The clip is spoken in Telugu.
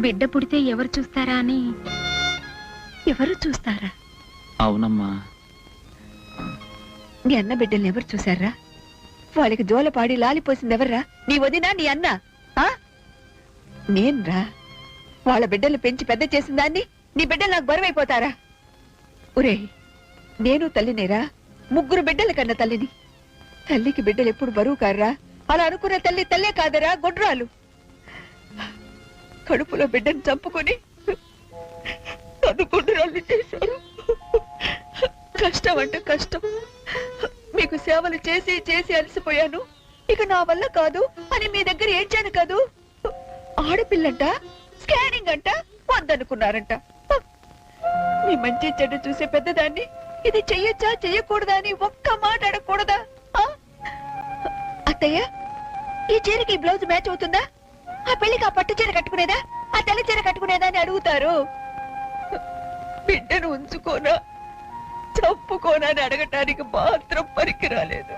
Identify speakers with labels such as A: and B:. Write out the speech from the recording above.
A: బిడ్డ పుడితే ఎవరు చూస్తారా అని?
B: ఎవరు చూస్తారా?
C: అవునమ్మా.
B: నీ అన్న బిడ్డల్ని ఎవరు చూసారా వాళ్ళకి జోలపాడి లాలిపోసింది ఎవర్రా? నీ వదినా నీ అన్న? ఆ? నేన్రా? వాళ్ళ బిడ్డలు పెంచి పెద్ద చేసిన దాన్ని నీ బిడ్డలు నాకు బరువైపోతారా? ఒరే నేను తల్లినేరా? ముగ్గురు బిడ్డల కన్న తల్లిని. తల్లికి బిడ్డలు ఎప్పుడు బరువు కారా అలా అనుకున్న తల్లి తల్లే కాదరా గొడ్రాలు. కడుపులో బిడ్డను చంపుకొని నన్ను చేశారు. కష్టం అంటే కష్టం. మీకు సేవలు చేసి చేసి అలసిపోయాను. ఇక నా వల్ల కాదు అని మీ దగ్గర ఏడ్చాను కాదు. ఆడపిల్లంట స్కానింగ్ అంట వద్దనుకున్నారంట మీ మంచి చెడ్డ చూసే పెద్దదాన్ని ఇది చెయ్యొచ్చా చెయ్యకూడదా అని ఒక్క మాట అడగకూడదా? ఆ? అత్తయ్య ఈ చీరకి ఈ బ్లౌజ్ మ్యాచ్ అవుతుందా? ఆ పెళ్ళికి ఆ పట్టు చీర కట్టుకునేదా? ఆ తెల్ల చీర కట్టుకునేదా అని అడుగుతారు. బిడ్డను ఉంచుకోనా చంపుకోనా అని అడగటానికి మాత్రం పనికి రాలేదు